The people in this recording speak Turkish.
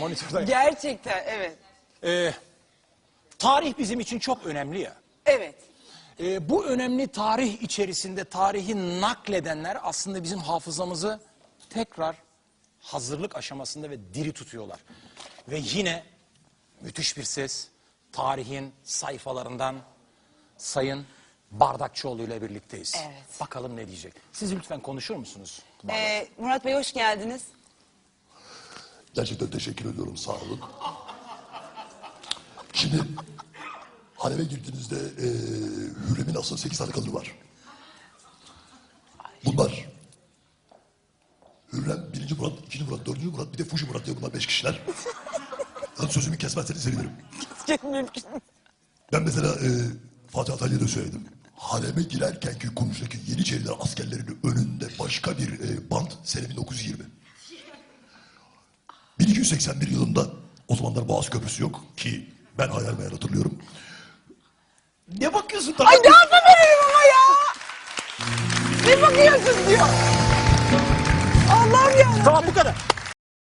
Monitörden. Gerçekten evet. Ee, tarih bizim için çok önemli ya. Evet. Ee, bu önemli tarih içerisinde tarihi nakledenler aslında bizim hafızamızı tekrar hazırlık aşamasında ve diri tutuyorlar. Ve yine müthiş bir ses tarihin sayfalarından Sayın Bardakçıoğlu ile birlikteyiz. Evet. Bakalım ne diyecek. Siz lütfen konuşur musunuz? Ee, Murat Bey hoş geldiniz. Gerçekten teşekkür ediyorum. Sağ olun. Şimdi hareme girdiğinizde eee Hürrem'in aslında sekiz tane kadını var. Bunlar Hürrem, birinci Murat, ikinci Murat, dördüncü Murat, bir de Fuji Murat diye bunlar beş kişiler. Ben sözümü kesmezseniz sevinirim. Mümkün. Ben mesela eee Fatih Altaylı'ya da söyledim. Hareme girerken ki Kumuş'taki Yeniçeriler askerlerinin önünde başka bir eee band sene 1920. 1281 yılında o zamanlar Boğaz Köprüsü yok ki ben hayal meyal hatırlıyorum. Ne bakıyorsun? Ay ne yapabilirim ama ya? Ne bakıyorsun diyor.